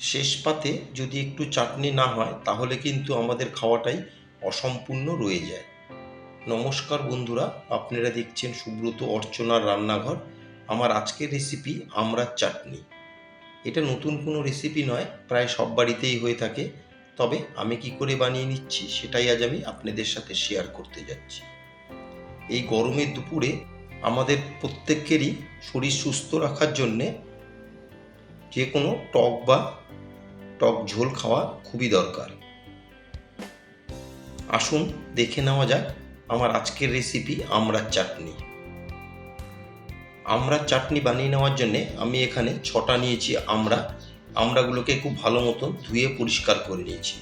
শেষ পাতে যদি একটু চাটনি না হয়, তাহলে কিন্তু আমাদের খাওয়াটাই অসম্পূর্ণ রয়ে যায়। নমস্কার বন্ধুরা, আপনারা দেখছেন সুব্রত অর্চনার রান্নাঘর। আমার আজকের রেসিপি আমড়ার চাটনি। এটা নতুন কোনো রেসিপি নয়, প্রায় সব বাড়িতেই হয়ে থাকে। তবে আমি কি করে বানিয়ে নিচ্ছি, সেটাই আজ আমি আপনাদের সাথে শেয়ার করতে যাচ্ছি। এই গরমের দুপুরে আমাদের প্রত্যেকেরই শরীর সুস্থ রাখার জন্যে যে কোনো টক বা টক ঝোল খাওয়া খুবই দরকার। আসুন দেখে নেওয়া যাক আমার আজকের রেসিপি আমড়ার চাটনি। আমড়ার চাটনি বানিয়ে নেওয়ার জন্যে আমি এখানে ছটা নিয়েছি আমড়া আমড়াগুলোকে খুব ভালো মতন ধুয়ে পরিষ্কার করে নিয়েছি।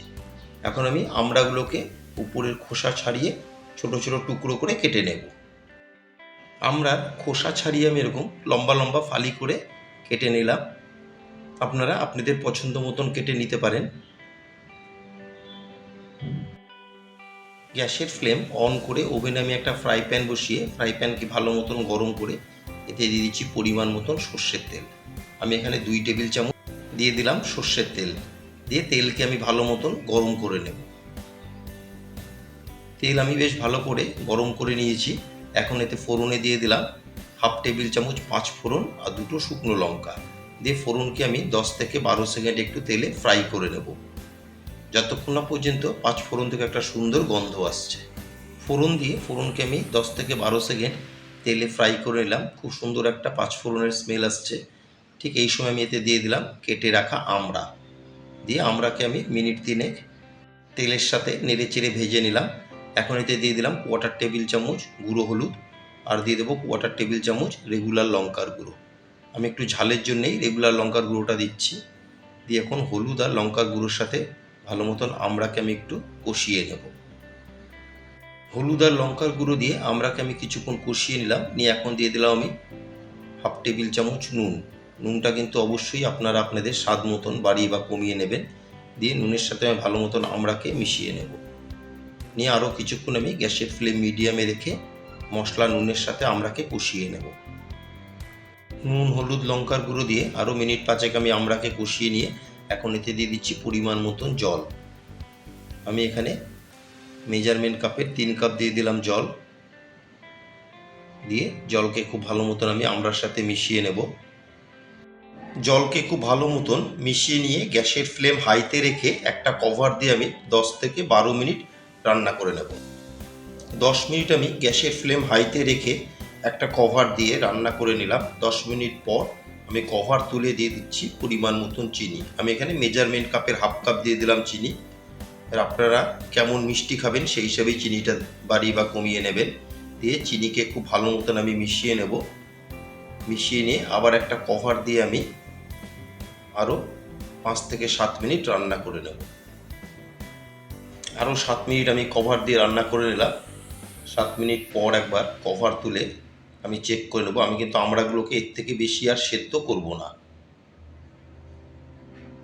এখন আমি আমড়াগুলোকে উপরের খোসা ছাড়িয়ে ছোট ছোট টুকরো করে কেটে নেব। আমরা খোসা ছাড়িয়ে আমি এরকম লম্বা লম্বা ফালি করে কেটে নিলাম। আপনারা আপনাদের পছন্দ মতন কেটে নিতে পারেন। গ্যাসের ফ্লেম অন করে ওভেনে আমি একটা ফ্রাই প্যান বসিয়ে, ফ্রাই প্যানকে ভালো মতন গরম করে, এতে দিয়ে দিচ্ছি পরিমাণ মতন সর্ষের তেল। আমি এখানে দুই টেবিল চামচ দিয়ে দিলাম সর্ষের তেল। দিয়ে তেলকে আমি ভালো মতন গরম করে নেব। তেল আমি বেশ ভালো করে গরম করে নিয়েছি। এখন এতে ফোড়নে দিয়ে দিলাম হাফ টেবিল চামচ পাঁচ ফোড়ন আর দুটো শুকনো লঙ্কা। দিয়ে ফোড়নকে আমি দশ থেকে বারো সেকেন্ড একটু তেলে ফ্রাই করে নেব। যতক্ষণ না পর্যন্ত পাঁচ ফোড়ন থেকে একটা সুন্দর গন্ধ আসছে। ফোড়ন দিয়ে ফোড়নকে আমি দশ থেকে বারো সেকেন্ড তেলে ফ্রাই করে নিলাম। খুব সুন্দর একটা পাঁচ ফোড়নের স্মেল আসছে। ঠিক এই সময় আমি এতে দিয়ে দিলাম কেটে রাখা আমড়া। দিয়ে আমড়াকে আমি মিনিট তিনেক তেলের সাথে নেড়ে চেড়ে ভেজে নিলাম। এখন এতে দিয়ে দিলাম কোয়াটার টেবিল চামচ গুঁড়ো হলুদ। আর দিয়ে দেবো কোয়াটার টেবিল চামচ রেগুলার লঙ্কার গুঁড়ো। আমি একটু ঝালের জন্যেই রেগুলার লঙ্কার গুঁড়োটা দিচ্ছি। দিয়ে এখন হলুদ আর লঙ্কার গুঁড়োর সাথে ভালো মতন আমড়াকে আমি একটু কষিয়ে নেব। হলুদ আর লঙ্কার গুঁড়ো দিয়ে আমড়াকে আমি কিছুক্ষণ কষিয়ে নিলাম। নিয়ে এখন দিয়ে দিলাম আমি হাফ টেবিল চামচ নুন। নুনটা কিন্তু অবশ্যই আপনারা আপনাদের স্বাদ মতন বাড়িয়ে বা কমিয়ে নেবেন। দিয়ে নুনের সাথে আমি ভালো মতন আমড়াকে মিশিয়ে নেব। নিয়ে আরও কিছুক্ষণ আমি গ্যাসের ফ্লেম মিডিয়ামে রেখে মশলা নুনের সাথে আমড়াকে কষিয়ে নেব। নুন, হলুদ, লঙ্কার গুঁড়ো দিয়ে আরও মিনিট পাঁচেক আমি আমড়াকে কষিয়ে নিয়ে এখন এতে দিয়ে দিচ্ছি পরিমাণ মতন জল। আমি এখানে মেজারমেন্ট কাপের তিন কাপ দিয়ে দিলাম জল। দিয়ে জলকে খুব ভালো মতন আমি আমড়ার সাথে মিশিয়ে নেব। জলকে খুব ভালো মতন মিশিয়ে নিয়ে গ্যাসের ফ্লেম হাইতে রেখে একটা কভার দিয়ে আমি দশ থেকে বারো মিনিট রান্না করে নেব। দশ মিনিট আমি গ্যাসের ফ্লেম হাইতে রেখে একটা কভার দিয়ে রান্না করে নিলাম। দশ মিনিট পর আমি কভার তুলে দিয়ে দিচ্ছি পরিমাণ মতন চিনি। আমি এখানে মেজারমেন্ট কাপের হাফ কাপ দিয়ে দিলাম চিনি। আর আপনারা কেমন মিষ্টি খাবেন সেই হিসাবেই চিনিটা বাড়িয়ে বা কমিয়ে নেবেন। দিয়ে চিনিকে খুব ভালো মতন আমি মিশিয়ে নেব। মিশিয়ে নিয়ে আবার একটা কভার দিয়ে আমি আরও পাঁচ থেকে সাত মিনিট রান্না করে নেব। আরও সাত মিনিট আমি কভার দিয়ে রান্না করে নিলাম। সাত মিনিট পর একবার কভার তুলে আমি চেক করে নেব। আমি কিন্তু আমড়াগুলোকে এর থেকে বেশি আর সেদ্ধ করব না।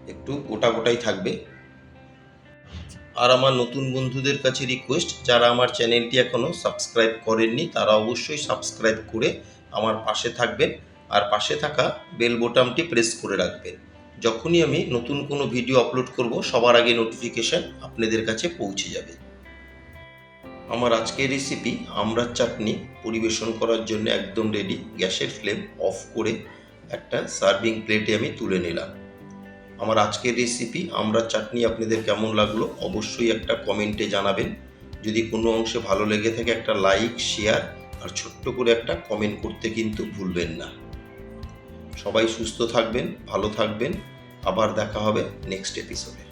একটু গোটা গোটাই থাকবে। আর আমার নতুন বন্ধুদের কাছে রিকোয়েস্ট যারা আমার চ্যানেলটি এখনও সাবস্ক্রাইব করেননি, তারা অবশ্যই সাবস্ক্রাইব করে আমার পাশে থাকবেন। আর পাশে থাকা বেল বোতামটি প্রেস করে রাখবেন। যখনই আমি নতুন কোনো ভিডিও আপলোড করব, সবার আগে নোটিফিকেশান আপনাদের কাছে পৌঁছে যাবে। আমার আজকের রেসিপি আমড়ার চাটনি পরিবেশন করার জন্য একদম রেডি গ্যাসের ফ্লেম অফ করে একটা সার্ভিং প্লেটে আমি তুলে নিলাম। আমার আজকের রেসিপি আমড়ার চাটনি আপনাদের কেমন লাগল অবশ্যই একটা কমেন্টে জানাবেন। যদি কোনো অংশে ভালো লেগে থাকে একটা লাইক শেয়ার আর ছোট্ট করে একটা কমেন্ট করতে কিন্তু ভুলবেন না। সবাই সুস্থ থাকবেন, ভালো থাকবেন। আবার দেখা হবে নেক্সট এপিসোডে